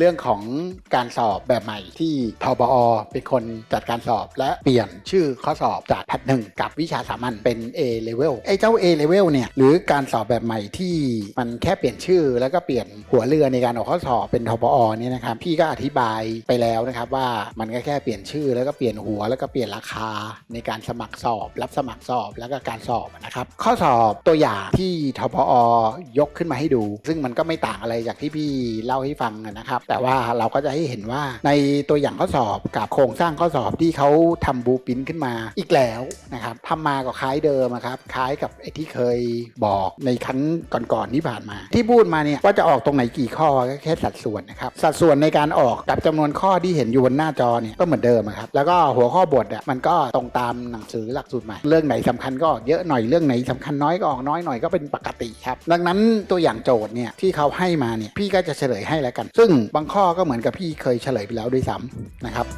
เรื่องของการสอบแบบใหม่ที่ทบอ เป็นคนจัดการสอบและเปลี่ยนชื่อข้อสอบจากแพทหนึ่งกับวิชาสามัญเป็น A level ไอ้เจ้า A level เนี่ยหรือการสอบแบบใหม่ที่มันแค่เปลี่ยนชื่อ แล้วก็เปลี่ยนหัวเรือในการออกข้อสอบเป็นทบอเนี่ยนะครับพี่ก็อธิบายไปแล้วนะครับว่ามันก็แค่เปลี่ยนชื่อ แล้วก็เปลี่ยนหัวแล้วก็เปลี่ยนราคาในการสมัครสอบ รับสมัครสอบแล้วก็การสอบนะครับข้อสอบตัวอย่างที่ทพอยกขึ้นมาให้ดู ซึ่งมันก็ไม่ต่างอะไรจากที่พี่เล่าให้ฟังนะครับแต่ว่าเราก็จะให้เห็นว่าในตัวอย่างข้อสอบกับโครงสร้างข้อสอบที่เขาทำบูปินขึ้นมาอีกแล้วนะครับทำมาก็คล้ายเดิมครับคล้ายกับไอ้ที่เคยบอกในครั้งก่อนๆที่ผ่านมา ที่พูดมาเนี่ยว่าจะออกตรงไหนกี่ข้อก็แค่สัดส่วนนะครับสัดส่วนในการออกกับจำนวนข้อที่เห็นอยู่บนหน้าจอเนี่ยก็เหมือนเดิมครับแล้วก็หัวข้อบทอะมันก็ตรงตามหนังสือหลักสูตรใหม่เรื่องไหนสำคัญก็ออกเยอะหน่อยเรื่องไหนสำคัญน้อยก็ออกน้อยหน่อยก็เป็นปกติครับดังนั้นตัวอย่างโจทย์เนี่ยที่เขาให้มาเนี่ยพี่ก็จะเฉลยให้แล้วกัน ซึ่งบางข้อก็เหมือนกับพี่เคยเฉลยไปแล้วด้วยซ้ำนะครับ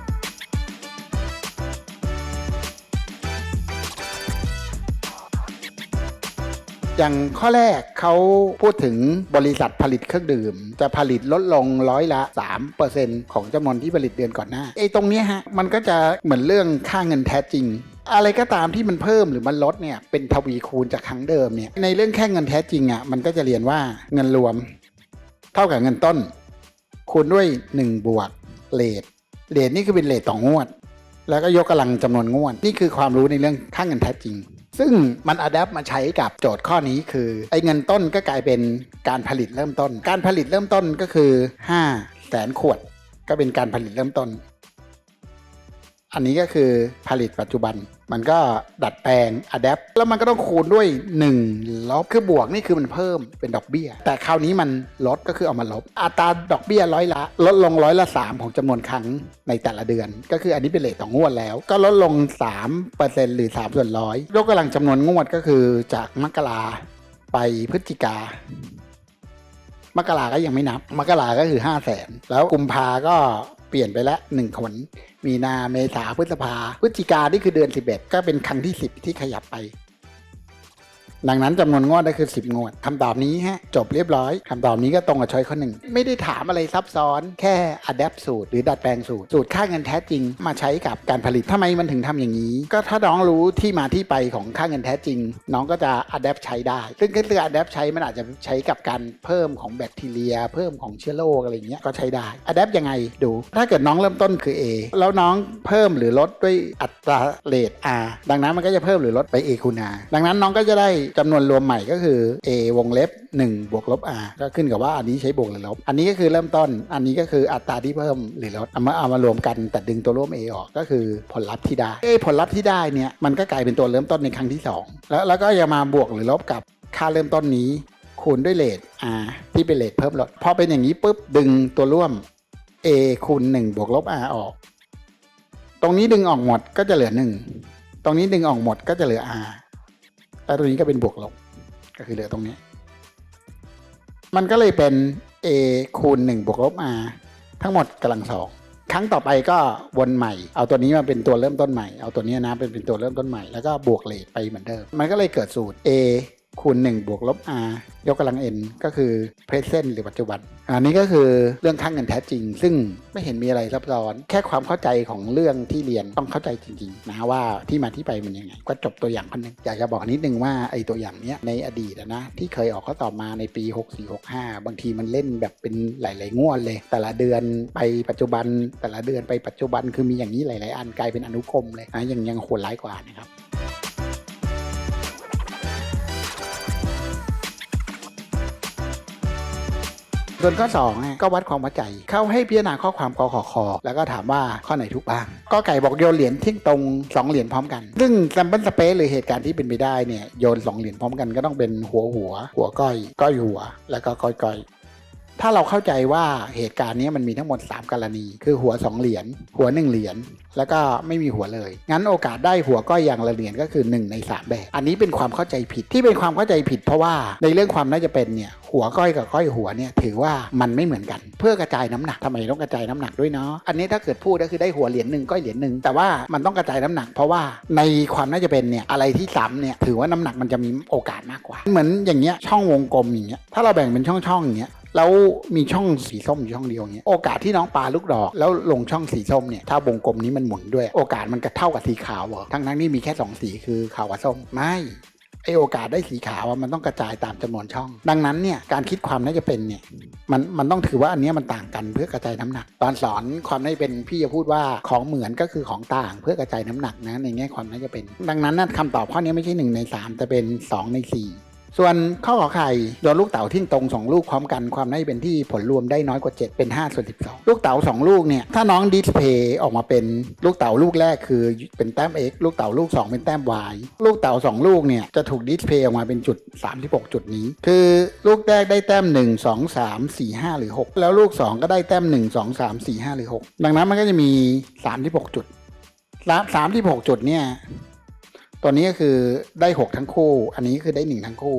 อย่างข้อแรกเขาพูดถึงบริษัทผลิตเครื่องดื่ม จะผลิตลดลงร้อยละ 3%ของจำนวนที่ผลิตเดือนก่อนหน้าไอ้ตรงนี้ฮะ มันก็จะเหมือนเรื่องค่าเงินแท้จริง อะไรก็ตามที่มันเพิ่มหรือมันลดเนี่ยเป็นทวีคูณจากครั้งเดิมเนี่ยในเรื่องแค่เงินแท้จริงอะมันก็จะเรียนว่าเงินรวม เท่ากับเงินต้น คูณด้วย 1 บวกเลทเลทนี่คือเป็นเลทต่องวด แล้วก็ยกกำลังจำนวนงวด นี่คือความรู้ในเรื่องค่าเงินแท้จริง ซึ่งมันอัดแอปมาใช้กับโจทย์ข้อนี้คือ ไอ้เงินต้นก็กลายเป็นการผลิตเริ่มต้น การผลิตเริ่มต้นก็คือ5แสนขวด ก็เป็นการผลิตเริ่มต้น อันนี้ก็คือผลิตปัจจุบัน มันก็ดัดแปลงอัดแอปแล้วมันก็ต้องคูณด้วย 1 ลบ คือบวกนี่คือมันเพิ่มเป็นดอกเบี้ย แต่คราวนี้มันลดก็คือเอามาลบ อัตราดอกเบี้ยร้อยละ ลดลงร้อยละ 3 ของจำนวนครั้งในแต่ละเดือน ก็คืออันนี้เป็นเลทต่องวดแล้ว ก็ลดลง 3%หรือ3ส่วนร้อยยกกำลังจำนวนงวดก็คือจากมกราไปพฤศจิกามกราก็ยังไม่นับ มกราก็คือ 5 0 0แสน แล้วกุมภาก็ เปลี่ยนไปแล้วหนึ่งคนมีนาเมษาพฤษภาพฤศจิกานี่คือเดือน 11 ก็เป็นครั้งที่ 10 ที่ขยับไป ดังนั้นจำนวนงวดก็คือ 10 งวดคำตอบนี้ฮะจบเรียบร้อยคำตอบนี้ก็ตรงกับช้อยข้อหนึ่งไม่ได้ถามอะไรซับซ้อนแค่อัดแอปสูตรหรือดัดแปลงสูตร สูตรค่าเงินแท้จริง มาใช้กับการผลิตทำไมมันถึงทำอย่างนี้ ก็ถ้าน้องรู้ที่มาที่ไปของค่าเงินแท้จริง น้องก็จะอัดแอปใช้ได้ ซึ่งก็คืออัดแอปใช้มันอาจจะใช้กับการเพิ่มของแบคทีเรีย เพิ่มของเชื้อโรคอะไรเงี้ยก็ใช้ได้อัดแอปยังไงดู ถ้าเกิดน้องเริ่มต้นคือ A แล้วน้องเพิ่มหรือลดด้วยอัตราเรท R ดังนั้นมันก็จะเพิ่มหรือลดไป A คูณ R ดังนั้นน้องก็จะได้จำนวนรวมใหม่ก็คือ A วงเล็บ 1 บวกลบ R ก็ขึ้นกับว่าอันนี้ใช้บวกหรือลบ อันนี้ก็คือเริ่มต้น อันนี้ก็คืออัตราที่เพิ่มหรือลดเอามาเอามารวมกันแต่ดึงตัวร่วม A ออกก็คือผลลัพธ์ที่ได้เอผลลัพธ์ที่ได้เนี่ยมันก็กลายเป็นตัวเริ่มต้นในครั้งที่ 2 แล้วแล้วก็ยังมาบวกหรือลบกับค่าเริ่มต้นนี้ คูณด้วยเลท R ที่เป็นเลทเพิ่มลดพอเป็นอย่างนี้ปุ๊บดึงตัวร่วม A คูณ1บวกลบ R ออก ตรงนี้ดึงออกหมดก็จะเหลือ 1 ตรงนี้ดึงออกหมดก็จะเหลือ R แล้วตัวนี้ก็เป็นบวกลบก็คือเหลือตรงนี้ มันก็เลยเป็น a คูณ1บวกลบ r ทั้งหมดกำลังสองครั้งต่อไปก็วนใหม่ เอาตัวนี้มาเป็นตัวเริ่มต้นใหม่ เอาตัวนี้นะเป็นเป็นตัวเริ่มต้นใหม่ แล้วก็บวกเลทไปเหมือนเดิม มันก็เลยเกิดสูตร a คูณ 1 บวกลบ r ยกกำลัง n ก็คือ present หรือปัจจุบัน อันนี้ก็คือเรื่องค่างเงินแท้จริง ซึ่งไม่เห็นมีอะไรซับซ้อน แค่ความเข้าใจของเรื่องที่เรียนต้องเข้าใจจริงๆนะว่าที่มาที่ไปมันยังไง ก็จบตัวอย่างพันหนึ่งอยากจะบอกนิดนึงว่าไอ้ตัวอย่างเนี้ยในอดีตนะที่เคยออกข้อสอบมาในปี 6465 บางทีมันเล่นแบบเป็นหลาย ๆ งวดเลย แต่ละเดือนไปปัจจุบัน แต่ละเดือนไปปัจจุบันคือมีอย่างนี้หลาย ๆ อันกลายเป็นอนุกรมเลยนะยังยังโหดร้ายกว่านะครับ ส่วนข้อ2ก็วัดความวัดใจ เข้าให้พิจารณาข้อความกขอคอแล้วก็ถามว่าข้อไหนถูกบ้างก็ไก่บอกโยนเหรียญทิ้งตรง 2 เหรียญพร้อมกัน ซึ่งแซมเปิลสเปซหรือเหตุการณ์ที่เป็นไปได้เนี่ยโยน2เหรียญพร้อมกันก็ต้องเป็นหัวหัว หัวก้อย ก้อยหัว แล้วก็ก้อยก้อย ถ้าเราเข้าใจว่าเหตุการณ์นี้มันมีทั้งหมด 3 กรณี คือหัว 2 เหรียญ หัว 1 เหรียญ แล้วก็ไม่มีหัวเลย งั้นโอกาสได้หัวก้อยอย่างละเหรียญก็คือ 1 ใน 3 แบบ อันนี้เป็นความเข้าใจผิด ที่เป็นความเข้าใจผิด เพราะว่าในเรื่องความน่าจะเป็นเนี่ยหัวก้อยกับก้อยหัวเนี่ยถือว่ามันไม่เหมือนกัน เพื่อกระจายน้ำหนักทำไมต้องกระจายน้ำหนักด้วยเนาะ อันนี้ถ้าเกิดพูดก็คือได้หัวเหรียญหนึ่งก้อยเหรียญหนึ่งแต่ว่ามันต้องกระจายน้ำหนัก เพราะว่าในความน่าจะเป็นเนี่ยอะไรที่ซ้ำเนี่ยถือว่าน้ำหนักมันจะมีโอกาสมากกว่า เหมือนอย่างเงี้ยช่องวงกลมอย่างเงี้ยถ้าเราแบ่งเป็นช่องๆอย่างเงี้ย แล้วมีช่องสีส้มอยู่ช่องเดียวเนี้ยโอกาสที่น้องปลาลูกดอก แล้วลงช่องสีส้มเนี่ยถ้าวงกลมนี้มันหมุนด้วย โอกาสมันก็เท่ากับสีขาวเหรอทั้งทั้งๆที่มีแค่สองสีคือขาวกับส้มไม่ไอโอกาสได้สีขาวมันต้องกระจายตามจำนวนช่อง ดังนั้นเนี่ยการคิดความน่าจะเป็นเนี่ยมันมันต้องถือว่าอันนี้มันต่างกันเพื่อกระจายน้ำหนัก ตอนสอนความน่าจะเป็นพี่จะพูดว่าของเหมือนก็คือของต่างเพื่อกระจายน้ำหนักนะในแง่ความน่าจะเป็น ดังนั้นนะคำตอบข้อนี้ไม่ใช่1ใน3แต่เป็น 2 ใน 4 ส่วนข้อขอไข่โยนลูกเต๋าทิ้งตรง 2 ลูกพร้อมกันความน่าจะเป็นที่ผลรวมได้น้อยกว่า 7 เป็น5ส่วน12 ลูกเต๋า2 ลูกเนี่ย ถ้าน้องดิสเพย์ออกมาเป็นลูกเต๋าลูกแรกคือเป็นแต้ม x ลูกเต๋าลูก 2 เป็นแต้ม y ลูกเต๋า2 ลูกเนี่ย จะถูกดิสเพย์ออกมาเป็นจุด 36 จุดนี้ คือลูกแรกได้แต้ม 1 2 3 4 5 หรือ 6 แล้วลูก 2 ก็ได้แต้ม 1 2 3 4 5 หรือ 6 ดังนั้นมันก็จะมี 36 จุด36จุดเนี่ย ตัวนี้ก็คือได้ 6 ทั้งคู่ อันนี้คือได้ 1 ทั้งคู่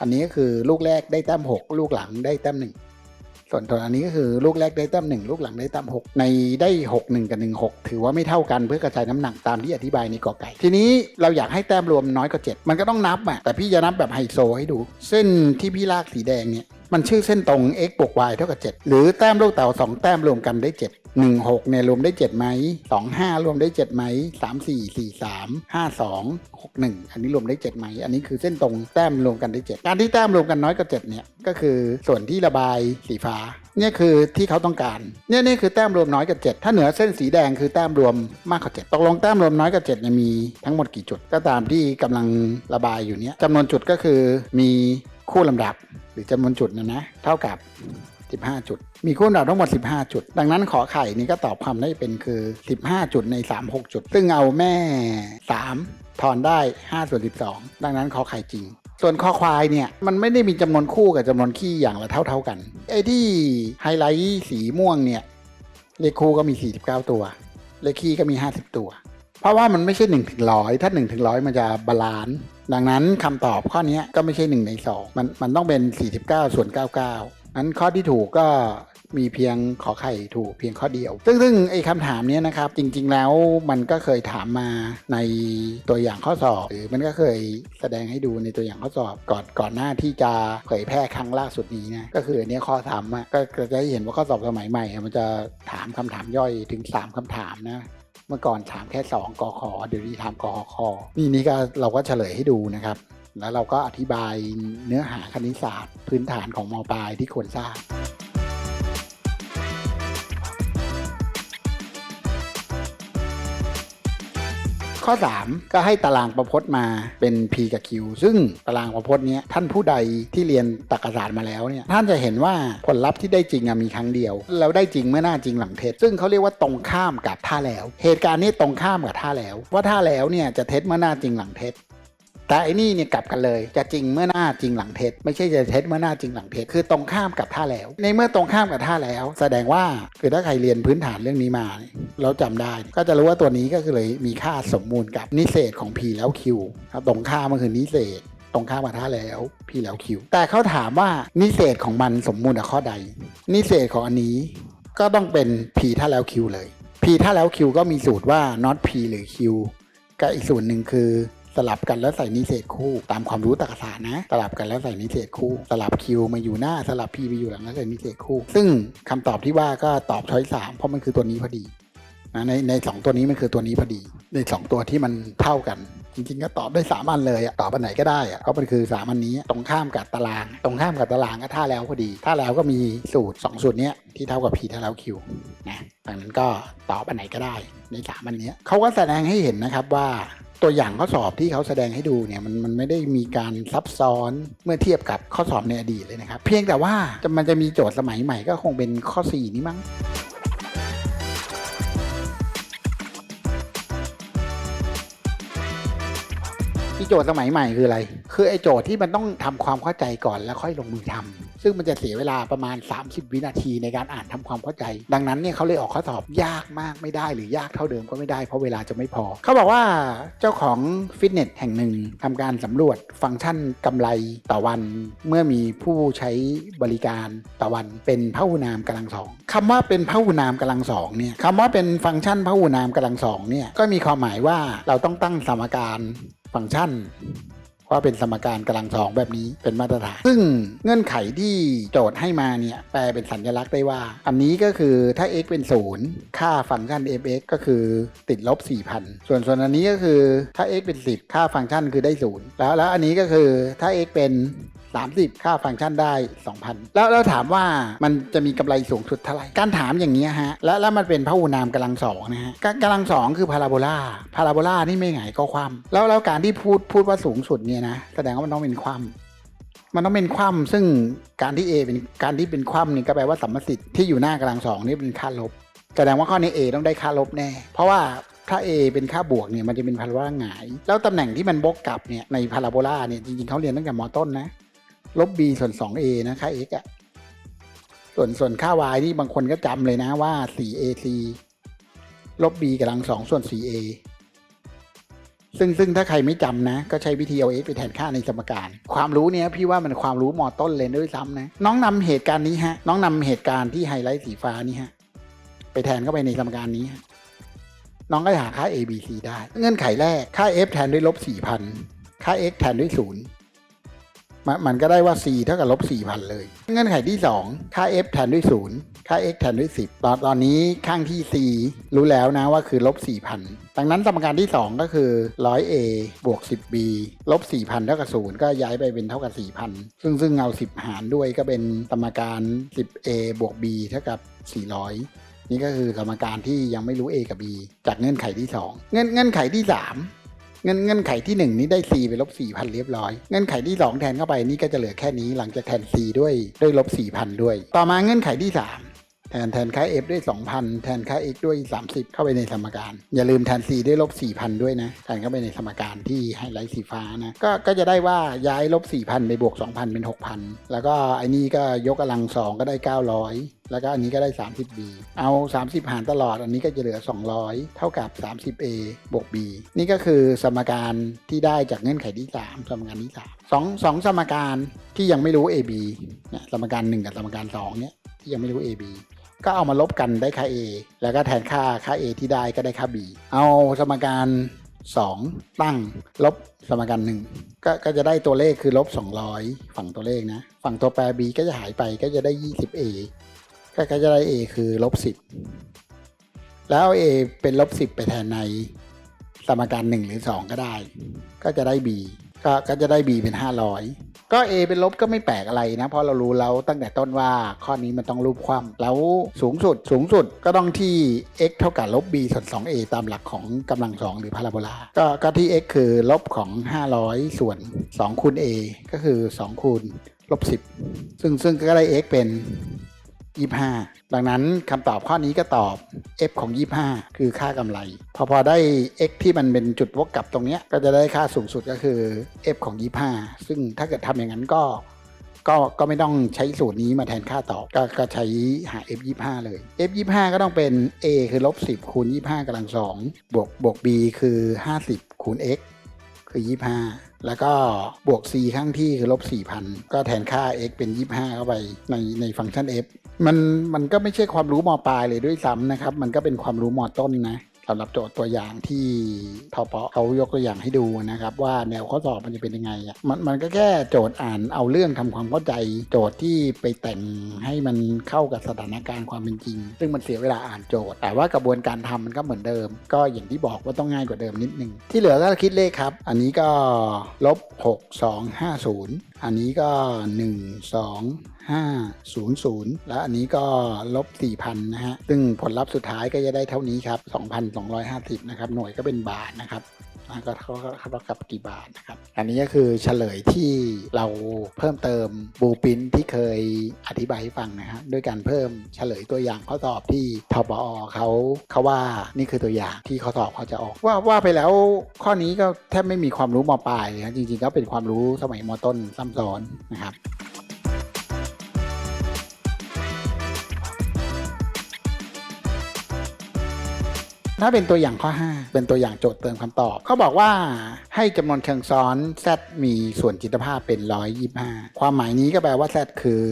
อันนี้ก็คือลูกแรกได้แต้ม 6 ลูกหลังได้แต้ม 1 ส่วนตัวอันนี้ก็คือลูกแรกได้แต้ม 1 ลูกหลังได้แต้ม 6 ในได้ 6 1 กับ 1 6 ถือว่าไม่เท่ากันเพื่อกระจายน้ำหนักตามที่อธิบายในกอไก่ ทีนี้เราอยากให้แต้มรวมน้อยกว่า 7 มันก็ต้องนับอะแต่พี่จะนับแบบไฮโซให้ดู เส้นที่พี่ลากสีแดงเนี่ยมันชื่อเส้นตรง x บวก y เท่ากับ 7 หรือแต้มลูกเต๋า2 แต้มรวมกันได้ 7 1 6เนี่ยรวมได้7ไหม2 5 รวมได้7ไหม3 4 4 3 5 2 6 1 อันนี้รวมได้7ไหมอันนี้คือเส้นตรงแต้มรวมกันได้7การที่แต้มรวมกันน้อยกว่า7เนี่ยก็คือส่วนที่ระบายสีฟ้าเนี่ยคือที่เขาต้องการเนี่ยนี่คือแต้มรวมน้อยกว่า7ถ้าเหนือเส้นสีแดงคือแต้มรวมมากกว่า7ตกลงแต้มรวมน้อยกว่า7เนี่ยมีทั้งหมดกี่จุดก็ตามที่กำลังระบายอยู่เนี่ยจำนวนจุดก็คือมีคู่ลำดับหรือจำนวนจุดนะนะ เท่ากับ 15 จุด มีคู่ลำดับทั้งหมด 15 จุด ดังนั้นขอไข่นี่ก็ตอบความได้เป็นคือ 15 จุดใน 36 จุด ซึ่งเอาแม่3ทอนได้5ส่วน12 ดังนั้นขอไข่จริง ส่วนคอควายเนี่ย มันไม่ได้มีจำนวนคู่กับจำนวนขี้อย่างละเท่าเท่าๆกัน ไอ้ที่ไฮไลท์สีม่วงเนี่ย เลขคู่ก็มี 49 ตัว เลขขี้ก็มี 50 ตัว เพราะว่ามันไม่ใช่1ถึงร้อยถ้า1ถึงร้อยมันจะบาลานซ์ดังนั้นคำตอบข้อนี้ก็ไม่ใช่ 1 ใน 2 มันมันต้องเป็น 49 ส่วน 99 นั้นข้อที่ถูกก็มีเพียงขอไข่ถูกเพียงข้อเดียว ซึ่งซึ่งไอ้คำถามนี้นะครับ จริง ๆ แล้วมันก็เคยถามมาในตัวอย่างข้อสอบ หรือมันก็เคยแสดงให้ดูในตัวอย่างข้อสอบก่อนก่อนหน้าที่จะเผยแพร่ครั้งล่าสุดนี้นะก็คือเนี้ยข้อถามอะก็ก็จะเห็นว่าข้อสอบสมัยใหม่อะมันจะถามคำถามย่อยถึง 3คำถามนะเมื่อก่อนถามแค่ 2กอขอเดี๋ยวนี้ถามกอคอนี่นี่ก็เราก็เฉลยให้ดูนะครับ แล้วเราก็อธิบายเนื้อหาคณิตศาสตร์ พื้นฐานของมปลายที่ควรทราบข้อ 3 ก็ให้ตารางประพจน์มาเป็น P กับ Q ซึ่งตารางประพจน์นี้ท่านผู้ใดที่เรียนตรรกศาสตร์มาแล้วเนี่ยท่านจะเห็นว่าผลลัพธ์ที่ได้จริงมีครั้งเดียว แล้วได้จริงเมื่อหน้าจริงหลังเท็จซึ่งเขาเรียกว่าตรงข้ามกับท่าแล้ว เหตุการณ์นี้ตรงข้ามกับท่าแล้ว ว่าท่าแล้วเนี่ยจะเท็จเมื่อหน้าจริงหลังเท็จ แต่ไอ้นี่เนี่ยกลับกันเลย จะจริงเมื่อหน้าจริงหลังเท็จไม่ใช่จะเท็จเมื่อหน้าจริงหลังเท็จคือตรงข้ามกับท่าแล้ว ในเมื่อตรงข้ามกับท่าแล้ว แสดงว่าคือถ้าใครเรียนพื้นฐานเรื่องนี้มาแล้วจำได้ ก็จะรู้ว่าตัวนี้ก็คือเลยมีค่าสมมูลกับนิเศษของ P แล้ว Q ครับตรงข้ามมันคือนิเศษตรงข้ามกับท่าแล้ว P แล้ว Q แต่เขาถามว่านิเศษของมันสมมูลกับข้อใด นิเศษของอันนี้ก็ต้องเป็น P ท่าแล้ว Q เลย P ท่าแล้ว Q ก็มีสูตรว่า not P หรือ Q กับอีกสูตรหนึ่งคือ สลับกันแล้วใส่นิเศษคู่ ตามความรู้ตรรกศาสตร์นะ สลับกันแล้วใส่นิเศษคู่ สลับคิวมาอยู่หน้าสลับพีไปอยู่หลังแล้วใส่นิเศษคู่ ซึ่งคำตอบที่ว่าก็ตอบช้อยสามเพราะมันคือตัวนี้พอดีนะในในสองตัวนี้มันคือตัวนี้พอดี ในสองตัวที่มันเท่ากัน จริงๆ ก็ตอบได้สามอันเลยอะตอบอันไหนก็ได้อะเพราะมันคือสามอันนี้ตรงข้ามกับตาราง ตรงข้ามกับตารางก็ท่าแล้วพอดีท่าแล้วก็มีสูตรสองสูตรเนี้ยที่เท่ากับ p ท่าแล้ว q นะดังนั้นก็ตอบอันไหนก็ได้ในสามอันนี้เขาก็แสดงให้เห็นนะครับว่า ตัวอย่างข้อสอบที่เขาแสดงให้ดูเนี่ยมันมันไม่ได้มีการซับซ้อนเมื่อเทียบกับข้อสอบในอดีตเลยนะครับ เพียงแต่ว่ามันจะมีโจทย์สมัยใหม่ก็คงเป็นข้อ 4 นี้มั้งีโจทย์สมัยใหม่คืออะไร คือไอ้โจทย์ที่มันต้องทำความเข้าใจก่อนแล้วค่อยลงมือทำซึ่งมันจะเสียเวลาประมาณ 30 วินาทีในการอ่านทำความเข้าใจ ดังนั้นเนี่ยเขาเลยออกข้อสอบยากมากไม่ได้ หรือยากเท่าเดิมก็ไม่ได้เพราะเวลาจะไม่พอ เขาบอกว่าเจ้าของฟิตเนสแห่งหนึ่งทำการสำรวจฟังก์ชันกำไรต่อวัน เมื่อมีผู้ใช้บริการต่อวันเป็นพหุนามกำลังสองคำว่าเป็นพหุนามกำลังสองเนี่ยคำว่าเป็นฟังก์ชันพหุนามกำลังสองเนี่ยก็มีความหมายว่าเราต้องตั้งสมการ ฟังก์ชันว่าเป็นสมการกำลังสองแบบนี้เป็นมาตรฐาน ซึ่งเงื่อนไขที่โจทย์ให้มาเนี่ย แปลเป็นสัญลักษณ์ได้ว่า อันนี้ก็คือถ้า x เป็น 0 ค่าฟังก์ชัน f(x) ก็คือติดลบ 4,000 ส่วนส่วนอันนี้ก็คือถ้า x เป็น 10 ค่าฟังก์ชันคือได้ 0 แล้วแล้วอันนี้ก็คือถ้า x เป็น 30 ค่าฟังก์ชันได้ 2,000 แล้วเราถามว่ามันจะมีกำไรสูงสุดเท่าไหร่ การถามอย่างนี้ฮะ แล้วแล้วมันเป็นพหุนามกำลังสองนะฮะกำลังสองคือพาราโบลาพาราโบลานี่ไม่ไงายก็ความ แล้วแล้วการที่พูดพูดว่าสูงสุดเนี่ยนะแสดงว่ามันต้องเป็นความมันต้องเป็นความซึ่งการที่ A เป็นการที่เป็นความนี่ก็แปลว่าสัมมสิทธิ์ที่อยู่หน้ากำลังสองนี่เป็นค่าลบแสดงว่าข้อนี้ A ต้องได้ค่าลบแน่ เพราะว่าถ้า A เป็นค่าบวกเนี่ยมันจะเป็นพาราโบลาหงาย แล้วตำแหน่งที่มันบกกลับเนี่ยในพาราโบลาเนี่ยจริงๆเขาเรียนตั้งแต่มต้นนะ ลบ b ส่วน 2a นะค่า x อะส่วนส่วนค่า y นี่บางคนก็จำเลยนะว่า 4ac ลบ b กำลัง 2 ส่วน 4a ซึ่งซึ่งถ้าใครไม่จำนะ ก็ใช้วิธีเอา x ไปแทนค่าในสมการ ความรู้เนี้ยพี่ว่ามันความรู้มอต้นเลยด้วยซ้ำนะ น้องนำเหตุการณ์นี้ฮะ น้องนำเหตุการณ์ที่ไฮไลท์สีฟ้านี่ฮะ ไปแทนเข้าไปในสมการนี้ น้องก็หาค่า a b c ได้ เงื่อนไขแรก ค่า f แทนด้วยลบ4,000 ค่า x แทนด้วย0 มันมันก็ได้ว่า c เท่ากับลบ4,000 เลย เงื่อนไขที่ 2 ค่า f แทนด้วย 0 ค่า x แทนด้วย 10 ตอนตอนนี้ข้างที่ c รู้แล้วนะว่าคือลบ4,000 ดังนั้นสมการที่ 2 ก็คือ 100a บวก 10b ลบ4,000 เท่ากับ 0 ก็ย้ายไปเป็นเท่ากับ 4,000 ซึ่งซึ่งเอา 10 หารด้วยก็เป็นสมการ 10a บวก b เท่ากับ 400 นี่ก็คือสมการที่ยังไม่รู้ a กับ b จากเงื่อนไขที่ 2 เงื่อนเงื่อนไขที่ 3 เงื่อนเงื่อนไขที่1นี้ได้ c ไปลบ4,000 เรียบร้อย เงื่อนไขที่ 2 แทนเข้าไปนี่ก็จะเหลือแค่นี้หลังจากแทน c ด้วยด้วยลบ4,000 ด้วย ต่อมาเงื่อนไขที่ 3 แทนแทนค่า f ด้วย 2,000 แทนค่า x ด้วย 30 เข้าไปในสมการ อย่าลืมแทน c ด้วยลบ 4,000 ด้วยนะแทนเข้าไปในสมการที่ไฮไลท์สีฟ้านะก็ก็จะได้ว่าย้ายลบ 4,000 ไปบวก 2,000 เป็น 6,000 แล้วก็ไอ้นี่ก็ยกกำลัง 2 ก็ได้ 900 แล้วก็อันนี้ก็ได้ 30b เอา 30 หารตลอด อันนี้ก็จะเหลือ 200 เท่ากับ 30a บวก b นี่ก็คือสมการที่ได้จากเงื่อนไขที่ 3 สมการที่3สองสองสมการที่ยังไม่รู้ ab เนี่ยสมการ 1 กับสมการ2เนี่ยที่ยังไม่รู้ ab ก็เอามาลบกันได้ค่า a แล้วก็แทนค่าค่า a ที่ได้ก็ได้ค่า b เอาสมการ 2 ตั้งลบสมการ1ก็ก็จะได้ตัวเลขคือลบ 200 ฝั่งตัวเลขนะ ฝั่งตัวแปร b ก็จะหายไปก็จะได้ 20a ก็ก็จะได้ a คือลบ 10 แล้ว a เป็นลบ 10 ไปแทนในสมการ 1 หรือ 2 ก็ได้ ก็จะได้ b ก็ก็จะได้ b เป็น500 ก็ a เป็นลบก็ไม่แปลกอะไรนะ เพราะเรารู้แล้วตั้งแต่ต้นว่าข้อนี้มันต้องรูปคว่ำแล้วสูงสุดสูงสุดก็ต้องที่ x เท่ากับลบ b ส่วน 2a ตามหลักของกำลังสองหรือพาราโบลาก็ก็ที่ x คือลบของ 500 ส่วน2คูณ a ก็คือ 2 คูณลบ10 ซึ่งซึ่งก็ได้ x เป็น 25 ดังนั้นคำตอบข้อนี้ก็ตอบ f ของ 25 คือค่ากำไร พอพอได้ x ที่มันเป็นจุดวกกลับตรงเนี้ยก็จะได้ค่าสูงสุดก็คือ f ของ 25 ซึ่งถ้าเกิดทำอย่างนั้นก็ก็ก็ไม่ต้องใช้สูตรนี้มาแทนค่าตอบก็ก็ใช้หา f 25เลย f 25ก็ต้องเป็น a คือลบ10คูณ25กำลัง2บวกบวก b คือ 50คูณ x คือ 25แล้วก็บวก c ข้างที่คือลบ 4,000 ก็แทนค่า x เป็น 25 เข้าไปในในฟังก์ชัน f มันมันก็ไม่ใช่ความรู้มปลายเลยด้วยซ้ำนะครับ มันก็เป็นความรู้มต้นนะ สำหรับโจทย์ตัวอย่างที่ทปเขายกตัวอย่างให้ดูนะครับ ว่าแนวข้อสอบมันจะเป็นยังไงอะมันมันก็แค่โจทย์อ่านเอาเรื่องทำความเข้าใจ โจทย์ที่ไปแต่งให้มันเข้ากับสถานการณ์ความเป็นจริง ซึ่งมันเสียเวลาอ่านโจทย์ แต่ว่ากระบวนการทำมันก็เหมือนเดิม ก็อย่างที่บอกว่าต้องง่ายกว่าเดิมนิดนึง ที่เหลือก็คิดเลขครับ อันนี้ก็ลบ6 2 5 0อันนี้ก็ 1 2 500 และอันนี้ก็ลบ 4,000 นะฮะ ซึ่งผลลัพธ์สุดท้ายก็จะได้เท่านี้ครับ 2,250 นะครับ หน่วยก็เป็นบาทนะครับ อะก็เท่าเท่ากับกี่บาทนะครับ อันนี้ก็คือเฉลยที่เราเพิ่มเติมบูปินที่เคยอธิบายให้ฟังนะฮะด้วยการเพิ่มเฉลยตัวอย่างข้อสอบที่ทบอเขาเขาว่านี่คือตัวอย่างที่ข้อสอบเขาจะออก ว่าว่าไปแล้วข้อนี้ก็แทบไม่มีความรู้มปลายนะจริงๆก็เป็นความรู้สมัยมต้นซ้ำซ้อนนะครับ ถ้าเป็นตัวอย่างข้อ 5 เป็นตัวอย่างโจทย์เติมคำตอบเขาบอกว่าให้จำนวนเชิงซ้อน z มีส่วนจิตภาพเป็น 125 ความหมายนี้ก็แปลว่า z คือ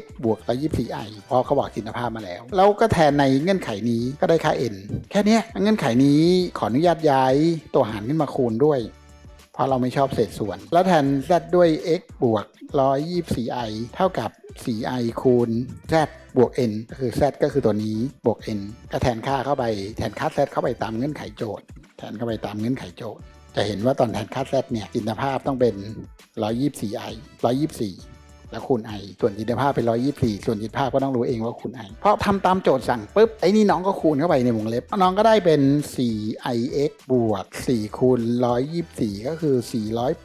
x บวก 124i เพราะเขาบอกจิตภาพมาแล้วแล้วก็แทนในเงื่อนไขนี้ก็ได้ค่า n แค่นี้เงื่อนไขนี้ขออนุญาตย้ายตัวหารขึ้นมาคูณด้วย เพราะเราไม่ชอบเศษส่วน แล้วแทน z ด้วย x บวก 124i เท่ากับ 4i คูณ z บวก n ก็คือ z ก็คือตัวนี้บวก n ก็แทนค่าเข้าไปแทนค่า z เข้าไปตามเงื่อนไขโจทย์ แทนเข้าไปตามเงื่อนไขโจทย์ จะเห็นว่าตอนแทนค่า z เนี่ยจินตภาพต้องเป็น 124i 124 แล้วคูณ i ส่วนจินตภาพเป็น124ส่วนจินตภาพก็ต้องรู้เองว่าคูณ i เพราะทำตามโจทย์สั่งปุ๊บไอ้นี่น้องก็คูณเข้าไปในวงเล็บ น้องก็ได้เป็น 4ix บวก4คูณ124 ก็คือ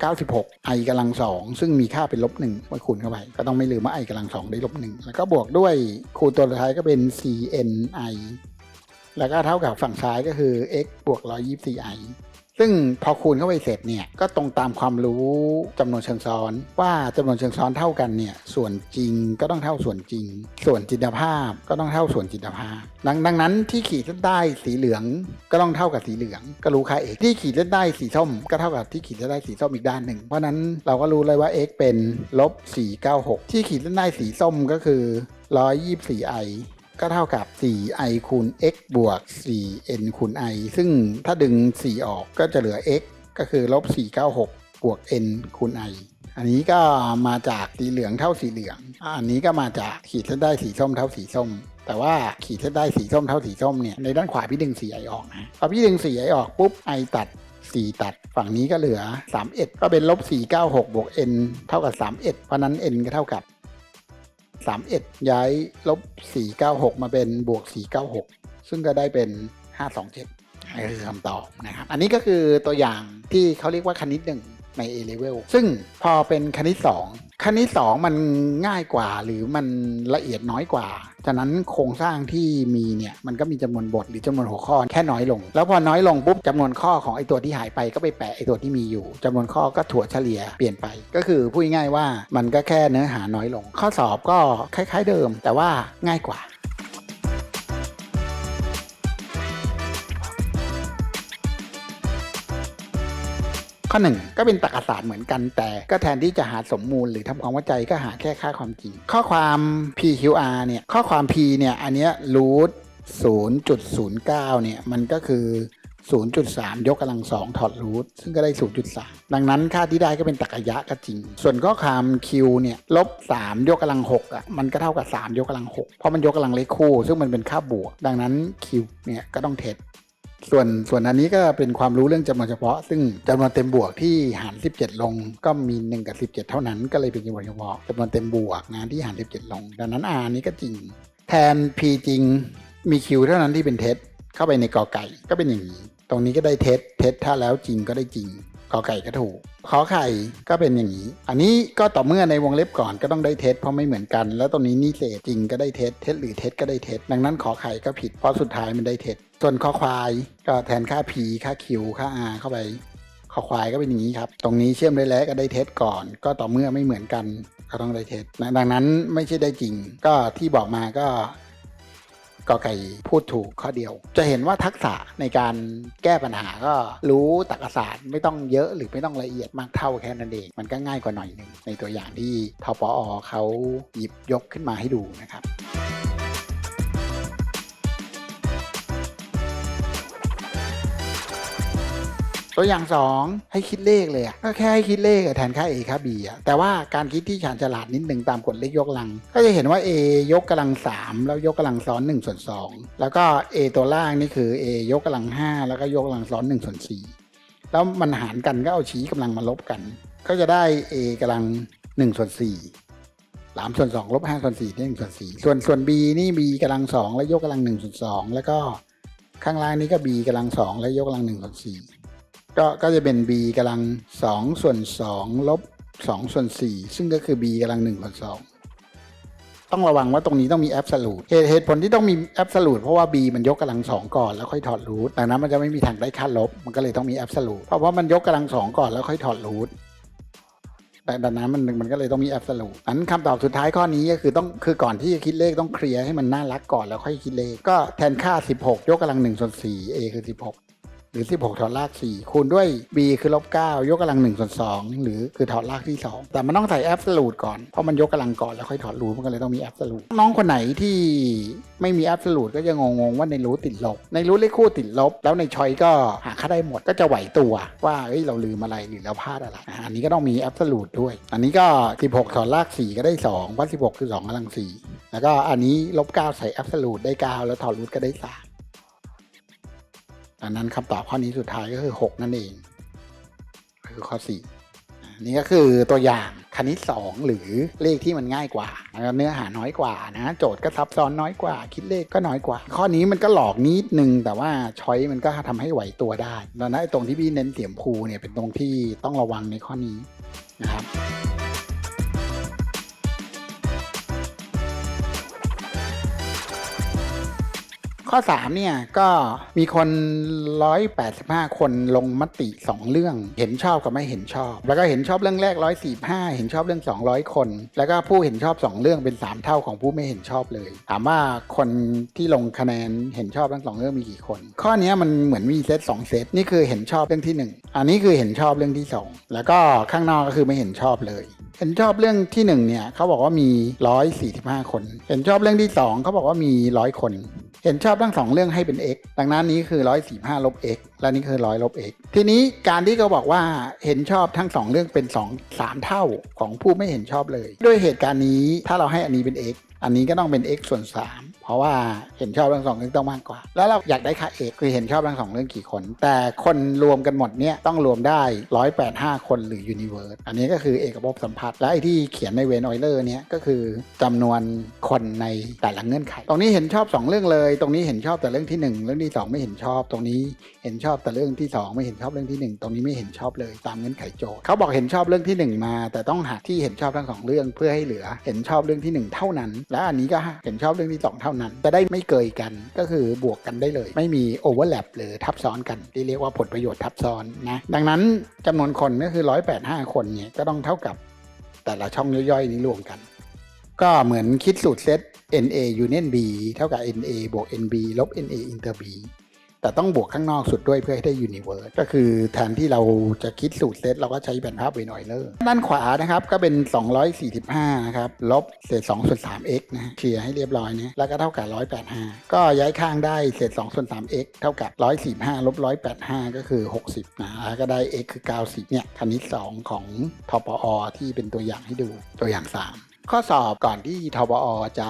496 i กำลัง 2 ซึ่งมีค่าเป็นลบ1ไว้คูณเข้าไป ก็ต้องไม่ลืมว่า i กำลัง 2 ได้ลบ1แล้วก็บวกด้วยคูณตัวสุดท้ายก็เป็น cni แล้วก็เท่ากับฝั่งซ้ายก็คือ x บวก 124i ซึ่งพอคูณเข้าไปเสร็จเนี่ยก็ตรงตามความรู้จำนวนเชิงซ้อน ว่าจำนวนเชิงซ้อนเท่ากันเนี่ยส่วนจริงก็ต้องเท่าส่วนจริง ส่วนจินตภาพก็ต้องเท่าส่วนจินตภาพ ดังดังนั้นที่ขีดเส้นใต้สีเหลืองก็ต้องเท่ากับสีเหลือง ก็รู้ค่า x ที่ขีดเส้นใต้สีส้มก็เท่ากับที่ขีดเส้นใต้สีส้มอีกด้านหนึ่งเพราะนั้นเราก็รู้เลยว่า x เป็นลบ496 ที่ขีดเส้นใต้สีส้มก็คือ 124i ก็เท่ากับ 4i คูณ x บวก 4n คูณ i ซึ่งถ้าดึง 4 ออกก็จะเหลือ x ก็คือลบ 496 บวก n คูณ i อันนี้ก็มาจากสีเหลืองเท่าสีเหลือง อันนี้ก็มาจากขีดเส้นได้สีส้มเท่าสีส้ม แต่ว่าขีดเส้นได้สีส้มเท่าสีส้มเนี่ย ในด้านขวาพี่ดึง 4i ออกนะพอพี่ดึง 4i ออกปุ๊บ i ตัด 4 ตัด ฝั่งนี้ก็เหลือ 31 ก็เป็นลบ496 บวก n เท่ากับ 31 เพราะนั้น n ก็เท่ากับ 31ย้ายลบ496มาเป็นบวก496ซึ่งก็ได้เป็น527นี่คือคำตอบนะครับ อันนี้ก็คือตัวอย่างที่เขาเรียกว่าคณิตหนึ่ง ใน A level ซึ่งพอเป็นคณิต 2 คณิต 2 มันง่ายกว่าหรือมันละเอียดน้อยกว่าฉะนั้นโครงสร้างที่มีเนี่ยมันก็มีจำนวนบทหรือจำนวนหัวข้อแค่น้อยลง แล้วพอน้อยลงปุ๊บจำนวนข้อของไอตัวที่หายไปก็ไปแปะไอตัวที่มีอยู่จำนวนข้อก็ถั่วเฉลี่ยเปลี่ยนไป ก็คือพูดง่ายว่ามันก็แค่เนื้อหาน้อยลง ข้อสอบก็คล้าย ๆเดิม แต่ว่าง่ายกว่า ข้อหนึ่งก็เป็นตรรกศาสตร์เหมือนกัน แต่ก็แทนที่จะหาสมมูลหรือทำความเข้าใจก็หาแค่ค่าความจริง ข้อความ PQR เนี่ย ข้อความ P เนี่ย อันเนี้ยรูท0.09 เนี่ย มันก็คือ 0.3 ยกกำลังสองถอดรูทซึ่งก็ได้ 0.3 ดังนั้นค่าที่ได้ก็เป็นตรรกะยะก็จริง ส่วนข้อความ Q เนี่ยลบ 3 ยกกำลัง6อะมันก็เท่ากับ 3 ยกกำลัง6เพราะมันยกกำลังเลขคู่ ซึ่งมันเป็นค่าบวก ดังนั้น Q เนี่ยก็ต้องเท็จ ส่วนส่วนอันนี้ก็เป็นความรู้เรื่องจำนวนเฉพาะ ซึ่งจำนวนเต็มบวกที่หาร 17 ลงก็มี 1 กับ 17 เท่านั้น ก็เลยเป็นจำนวนเฉพาะจำนวนเต็มบวกงานที่หาร 17 ลง ดังนั้น R นี้ก็จริง แทน P จริงมี Q เท่านั้นที่เป็นเท็จเข้าไปในกอไก่ก็เป็นอย่างนี้ ตรงนี้ก็ได้เท็จเท็จถ้าแล้วจริงก็ได้จริง กอไก่ก็ถูกขอไข่ก็เป็นอย่างนี้ อันนี้ก็ต่อเมื่อในวงเล็บก่อนก็ต้องได้เท็จเพราะไม่เหมือนกัน แล้วตรงนี้นี่เศษจริงก็ได้เท็จเท็จหรือเท็จก็ได้เท็จดังนั้นขอไข่ก็ผิดเพราะสุดท้ายมันได้เท็จส่วนคอควายก็แทนค่า p ค่า q ค่า r เข้าไปคอควายก็เป็นอย่างนี้ครับ ตรงนี้เชื่อมได้แล้วก็ได้เท็จก่อน ก็ต่อเมื่อไม่เหมือนกันก็ต้องได้เท็จดังนั้นไม่ใช่ได้จริง ก็ที่บอกมาก็ กอไก่พูดถูกข้อเดียว จะเห็นว่าทักษะในการแก้ปัญหาก็รู้ตรรกศาสตร์ไม่ต้องเยอะหรือไม่ต้องละเอียดมากเท่าแค่นั้นเองมันก็ง่ายกว่าหน่อยหนึ่งในตัวอย่างที่ทปอเขาหยิบยกขึ้นมาให้ดูนะครับ ตัวอย่าง 2 ให้คิดเลขเลยอะก็แค่ให้คิดเลขอะแทนค่า a ค่า b อะแต่ว่าการคิดที่ฉานฉลาดนิดหนึ่งตามกฎเลขยกกำลัง ก็จะเห็นว่า a ยกกำลัง 3 แล้วยกกำลังซ้อน1ส่วน2แล้วก็ a ตัวล่างนี่คือ a ยกกำลัง 5 แล้วก็ยกกำลังซ้อน1ส่วน4แล้วมันหารกันก็เอาชี้กำลังมาลบกัน ก็จะได้ a กำลัง1ส่วน4สามส่วนสองลบห้าส่วนสี่ได้หนึ่งส่วนสี่ส่วนส่วน b นี่ b กำลังสองแล้วยกกำลังหนึ่งส่วนสองแล้วก็ข้างล่างนี้ก็ b กำลังสองแล้วยกกำลังหนึ่งส่วนสี่ ก็ก็จะเป็น b กำลังสองส่วนสองลบสองส่วนสี่ซึ่งก็คือ b กำลังหนึ่งส่วนสองต้องระวังว่าตรงนี้ต้องมีแอบสูตเหตุเหตุผลที่ต้องมีแอบสูตเพราะว่า b มันยกกำลังสองก่อนแล้วค่อยถอดรูทดังนั้นมันจะไม่มีทางได้ค่าลบ มันก็เลยต้องมีแอบสูตเพราะว่ามันยกกำลังสองก่อนแล้วค่อยถอดรูทแต่ดังนั้นมันมันก็เลยต้องมีแอบสูตอันคำตอบสุดท้ายข้อนี้ก็คือต้องคือก่อนที่จะคิดเลขต้องเคลียร์ให้มันน่ารักก่อนแล้วค่อยคิดเลขก็แทนค่า 16 ยกกำลัง1ส่วน4 a คือ 16 หรือ 16 ถอดราก 4 คูณด้วย b คือลบ 9 ยกกำลัง1ส่วน2หรือคือถอดรากที่ 2 แต่มันต้องใส่ absolute ก่อน เพราะมันยกกำลังก่อนแล้วค่อยถอดรูทมันก็เลยต้องมี absolute น้องคนไหนที่ไม่มี absolute ก็จะงงๆว่าในรูทติดลบ ในรูทเลขคู่ติดลบ แล้วในชอยก็หาค่าได้หมดก็จะไหวตัวว่าเฮ้ยเราลืมอะไรหรือเราพลาดอะไรอันนี้ก็ต้องมี absolute ด้วย อันนี้ก็ 16 ถอดราก 4 ก็ได้2เพราะ16 คือ2กำลัง4แล้วก็อันนี้ลบ9ใส่ absolute ได้ 9 แล้วถอดรูทก็ได้3 ดังนั้นคำตอบข้อนี้สุดท้ายก็คือ 6 นั่นเอง คือข้อ 4 นี่ก็คือตัวอย่างคณิต 2 หรือเลขที่มันง่ายกว่าแล้วเนื้อหาน้อยกว่านะโจทย์ก็ซับซ้อนน้อยกว่า คิดเลขก็น้อยกว่า ข้อนี้มันก็หลอกนิดนึง แต่ว่าช้อยมันก็ทำให้ไหวตัวได้แล้วนะไอ้ตรงที่พี่เน้นเสียมพูเนี่ยเป็นตรงที่ต้องระวังในข้อนี้นะครับ ข้อ 3 เนี่ย ก็มีคน 185 คนลงมติ 2 เรื่อง เห็นชอบกับไม่เห็นชอบ แล้วก็เห็นชอบเรื่องแรก 145 เห็นชอบเรื่อง 200 คน แล้วก็ผู้เห็นชอบ 2 เรื่องเป็น 3 เท่าของผู้ไม่เห็นชอบเลย ถามว่าคนที่ลงคะแนนเห็นชอบทั้งสองเรื่องมีกี่คน ข้อนี้มันเหมือนมีเซต2เซตนี่คือเห็นชอบเรื่องที่ 1 อันนี้คือเห็นชอบเรื่องที่ 2 แล้วก็ข้างนอกก็คือไม่เห็นชอบเลยเห็นชอบเรื่องที่1เนี่ยเขาบอกว่ามี 145 คน เห็นชอบเรื่องที่ 2เขาบอกว่ามี 100 คน เห็นชอบทั้งสองเรื่องให้เป็น x ดังนั้นนี้คือ 145ลบ x และนี่คือ 100ลบ x ทีนี้การที่เขาบอกว่าเห็นชอบทั้งสองเรื่องเป็น 2 3 เท่าของผู้ไม่เห็นชอบเลย ด้วยเหตุการณ์นี้ถ้าเราให้อันนี้เป็น x อันนี้ก็ต้องเป็น x ส่วน3 เพราะว่าเห็นชอบทั้งสองเรื่องต้องมากกว่า แล้วเราอยากได้ค่า x คือเห็นชอบทั้งสองเรื่องกี่คน แต่คนรวมกันหมดเนี่ยต้องรวมได้ 185 คนหรือ universe อันนี้ก็คือเอกภพสัมพัทธ์และไอ้ที่เขียนในเวนออยเลอร์เนี่ยก็คือจำนวนคนในแต่ละเงื่อนไข ตรงนี้เห็นชอบ 2 เรื่องเลย ตรงนี้เห็นชอบแต่เรื่องที่ 1 เรื่องที่ 2 ไม่เห็นชอบ ตรงนี้เห็นชอบแต่เรื่องที่ 2 ไม่เห็นชอบเรื่องที่ 1 ตรงนี้ไม่เห็นชอบเลยตามเงื่อนไขโจทย์เขาบอกเห็นชอบเรื่องที่ 1 มา แต่ต้องหาที่เห็นชอบทั้งสองเรื่องเพื่อให้เหลือ เห็นชอบเรื่องที่ 1 เท่านั้น และอันนี้ก็เห็นชอบเรื่องที่ 2 เท่านั้น จะได้ไม่เกยกันก็คือบวกกันได้เลย ไม่มีโอเวอร์แลปหรือทับซ้อนกัน ที่เรียกว่าผลประโยชน์ทับซ้อนนะดังนั้นจำนวนคนก็คือ 185 คนเนี่ยก็ต้องเท่ากับแต่ละช่องย่อยๆนี้รวมกัน ก็เหมือนคิดสูตรเซต NA Union B เท่ากับ NA บวก NB ลบ NA Inter B แต่ต้องบวกข้างนอกสุดด้วยเพื่อให้ได้ Universe ก็คือแทนที่เราจะคิดสูตรเซตเราก็ใช้แผนภาพเวนออยเลอร์ด้านขวานะครับก็เป็น 245 นะครับ ลบเศษ2ส่วน 3x นะเคลียร์ให้เรียบร้อยนะแล้วก็เท่ากับ 185 ก็ย้ายข้างได้เศษ2ส่วน 3x เท่ากับ 145 ลบ 185 ก็คือ 60 นะก็ได้ x คือ 90 เนี่ยคณิต 2 ของทปอที่เป็นตัวอย่างให้ดูตัวอย่าง 3 ข้อสอบก่อนที่ทบอจะ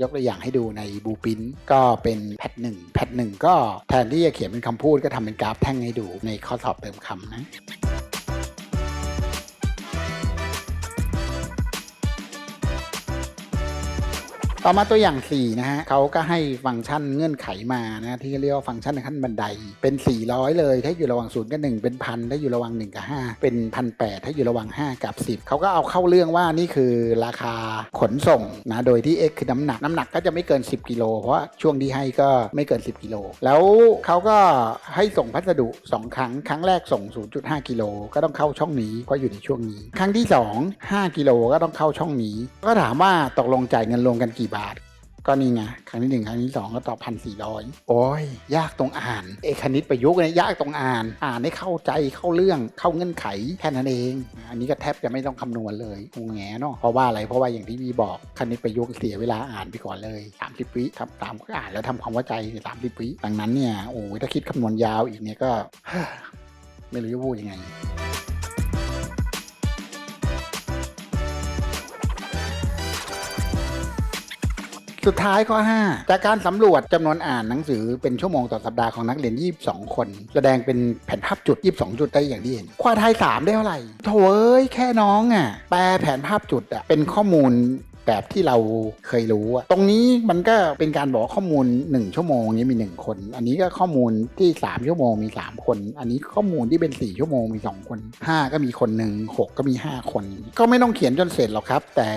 ยกตัวอย่างให้ดูในบูปินก็เป็นแพทหนึ่งแพทหนึ่งก็แทนที่จะเขียนเป็นคำพูดก็ทำเป็นกราฟแท่งให้ดูในข้อสอบเติมคำนะ ต่อมาตัวอย่าง 4 นะฮะเขาก็ให้ฟังก์ชันเงื่อนไขมานะที่เรียกว่าฟังก์ชันขั้นบันไดเป็น 400 เลย ถ้าอยู่ระหว่าง0กับ1เป็นพันถ้าอยู่ระหว่าง1กับ5 เป็นพันแถ้าอยู่ระหว่าง 5 กับ 10 เขาก็เอาเข้าเรื่องว่านี่คือราคาขนส่งนะโดยที่ x คือน้ำหนักน้ำหนักก็จะไม่เกิน 10กิโลเพราะช่วงที่ให้ก็ไม่เกิน 10กิโลแล้วเขาก็ให้ส่งพัสดุ 2 ครั้งครั้งแรกส่ง 0.5กิโลก็ต้องเข้าช่องนี้เพราะอยู่ในช่วงนี้ ครั้งที่ 2 5กิโลก็ต้องเข้าช่องนี้ ก็ถามว่าตกลงจ่ายเงินรวมกันกี่บาท ก็นี่ไงครั้งที่หนึ่งครั้งที่สองก็ตอบพันสี่ร้อยโอ้ย ยากตรงอ่านเอกคณิตประยุกต์เนี่ยยากตรงอ่าน อ่านให้เข้าใจเข้าเรื่องเข้าเงื่อนไขแค่นั้นเอง อันนี้ก็แทบจะไม่ต้องคำนวณเลยงงแงเนาะเพราะว่าอะไรเพราะว่าอย่างที่พี่บอกคณิตประยุกต์เสียเวลาอ่านไปก่อนเลย30วิทำตามก็อ่านแล้วทำความเข้าใจสามสิบวิดังนั้นเนี่ยโอ้ยถ้าคิดคำนวณยาวอีกเนี่ยก็ ไม่รู้จะพูดยังไง สุดท้ายข้อ 5 จากการสำรวจจำนวนอ่านหนังสือเป็นชั่วโมงต่อสัปดาห์ของนักเรียน 22 คน แสดงเป็นแผนภาพจุด 22 จุดได้อย่างที่เห็นควาไทย 3 ได้เท่าไหร่โถเอ้ยแค่น้องอะ แปลแผนภาพจุดอะ เป็นข้อมูลแบบที่เราเคยรู้อะตรงนี้มันก็เป็นการบอกข้อมูล 1 ชั่วโมงนี้มี 1 คน อันนี้ก็ข้อมูลที่ 3 ชั่วโมงมี 3 คน อันนี้ข้อมูลที่เป็น 4 ชั่วโมงมี 2 คน 5 ก็มีคนหนึ่ง6 ก็มี 5 คน ก็ไม่ต้องเขียนจนเสร็จหรอกครับ แต่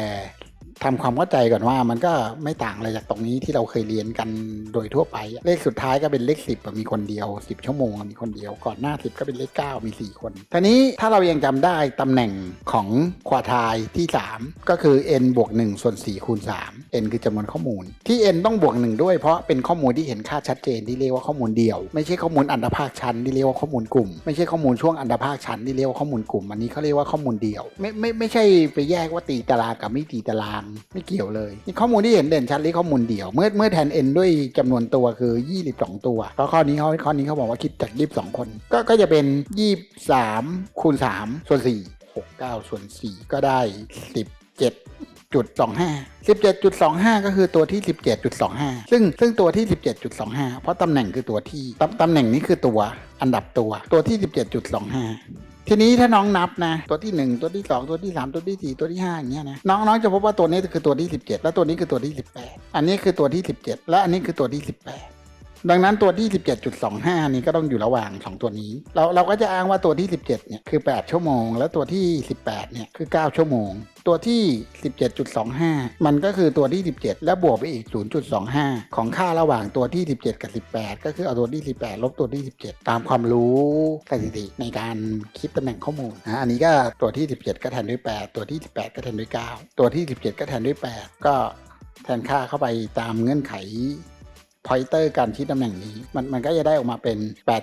ทำความเข้าใจก่อนว่ามันก็ไม่ต่างอะไรจากตรงนี้ที่เราเคยเรียนกันโดยทั่วไป เลขสุดท้ายก็เป็นเลข 10อะมีคนเดียว 10 ชั่วโมงมีคนเดียว ก่อนหน้า 10 ก็เป็นเลข 9 มี 4 คนทีนี้ถ้าเรายังจำได้ตำแหน่งของควอไทายที่ 3 ก็คือ n บวก1ส่วน4คูณ3 n คือจำนวนข้อมูล ที่ n ต้องบวก 1 ด้วยเพราะเป็นข้อมูลที่เห็นค่าชัดเจนที่เรียกว่าข้อมูลเดี่ยว ไม่ใช่ข้อมูลอันดภาคชั้นที่เรียกว่าข้อมูลกลุ่ม ไม่ใช่ข้อมูลช่วงอันดภาคชั้นที่เรียกว่าข้อมูลกลุ่มอันนี้เขาเรียกว่าข้อมูลเดี่ยว ไม่ไม่ไม่ใช่ไปแยกว่าตีตารางกับไม่ตีตารางไม่เกี่ยวเลยนี่ข้อมูลที่เห็นเด่นชัดเรียข้อมูลเดียว เมื่อเมื่อแทน n ด้วยจำนวนตัวคือ 22 ตัวเพราะข้อนี้เขาข้อนี้เขาบอกว่าคิดจาก 22 คน ก็ก็จะเป็น 23คูณ3ส่วน4 69ส่วน4 ก็ได้ 17จุดสองห้าสิบเจ็ดจุดสองห้าก็คือตัวที่สิบเจ็ดจุดสองห้าซึ่งซึ่งตัวที่สิบเจ็ดจุดสองห้าเพราะตำแหน่งคือตัวที่ตำตำแหน่งนี้คือตัวอันดับตัวตัวที่สิบเจ็ดจุดสองห้า ทีนี้ถ้าน้องนับนะ ตัวที่หนึ่งตัวที่สองตัวที่สามตัวที่สี่ตัวที่ห้าอย่างเงี้ยนะน้องน้องจะพบว่าตัวนี้คือตัวที่สิบเจ็ดแล้วตัวนี้คือตัวที่สิบแปดอันนี้คือตัวที่สิบเจ็ดและอันนี้คือตัวที่สิบแป ดังนั้นตัวที่ 17.25 นี้ก็ต้องอยู่ระหว่าง 2 ตัวนี้ เราเราก็จะอ้างว่าตัวที่ 17 เนี่ยคือ 8 ชั่วโมง แล้วตัวที่ 18 เนี่ยคือ 9 ชั่วโมง ตัวที่ 17.25 มันก็คือตัวที่ 17 แล้วบวกไปอีก 0.25 ของค่าระหว่างตัวที่ 17 กับ 18 ก็คือเอาตัวที่ 18 ลบตัวที่ 17 ตามความรู้สถิติในการคิดตำแหน่งข้อมูลนะอันนี้ก็ตัวที่ 17 ก็แทนด้วย 8 ตัวที่ 18 ก็แทนด้วย 9 ตัวที่ 17 ก็แทนด้วย 8 ก็แทนค่าเข้าไปตามเงื่อนไข พอยเตอร์การคิดตำแหน่งนี้ มันมันก็จะได้ออกมาเป็น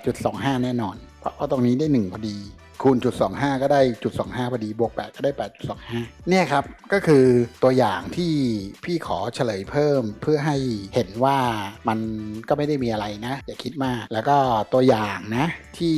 8.25 แน่นอน เพราะเพราะตรงนี้ได้ 1 พอดี คูณจุด25 ก็ได้จุด25พอดีบวก 8 ก็ได้ 8.25 เนี่ยครับ ก็คือตัวอย่างที่พี่ขอเฉลยเพิ่มเพื่อให้เห็นว่ามันก็ไม่ได้มีอะไรนะ อย่าคิดมาก แล้วก็ตัวอย่างนะที่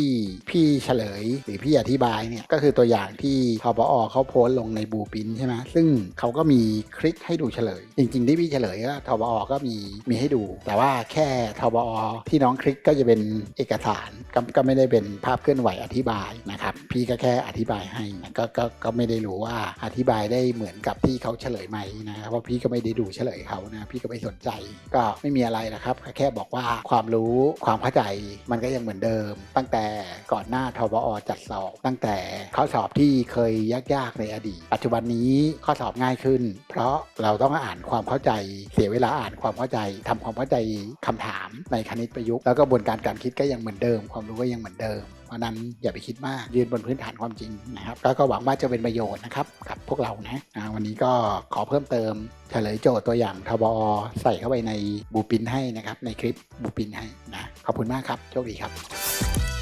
พี่เฉลยหรือพี่อธิบายเนี่ยก็คือตัวอย่างที่ทบอเขาโพสต์ลงในบูปินใช่ไหมซึ่งเขาก็มีคลิกให้ดูเฉลย จริง ๆ ที่พี่เฉลยก็ทบอก็มีมีให้ดู แต่ว่าแค่ทบอที่น้องคลิกก็จะเป็นเอกสารก็ก็ไม่ได้เป็นภาพเคลื่อนไหวอธิบายนะครับพี่ก็แค่อธิบายให้นะก็ก็ก็ไม่ได้รู้ว่าอธิบายได้เหมือนกับที่เขาเฉลยไหมนะเพราะพี่ก็ไม่ได้ดูเฉลยเขานะพี่ก็ไม่สนใจ ก็ไม่มีอะไรนะครับแค่บอกว่าความรู้ความเข้าใจมันก็ยังเหมือนเดิม ตั้งแต่ก่อนหน้าทบอจัดสอบตั้งแต่ข้อสอบที่เคยยากๆในอดีต ปัจจุบันนี้ข้อสอบง่ายขึ้น เพราะเราต้องอ่านความเข้าใจ เสียเวลาอ่านความเข้าใจทำความเข้าใจคำถามในคณิตประยุกต์แล้วก็กระบนการการคิดก็ยังเหมือนเดิม ความรู้ก็ยังเหมือนเดิม ราะนั้นอย่าไปคิดมากยืนบนพื้นฐานความจริงนะครับแล้วก็หวังว่าจะเป็นประโยชน์นะครับกับพวกเรานะวันนี้ก็ขอเพิ่มเติมเฉลยโจทย์ตัวอย่างทบอใส่เข้าไปในบูปินให้นะครับในคลิปบูปินให้นะขอบคุณมากครับโชคดีครับ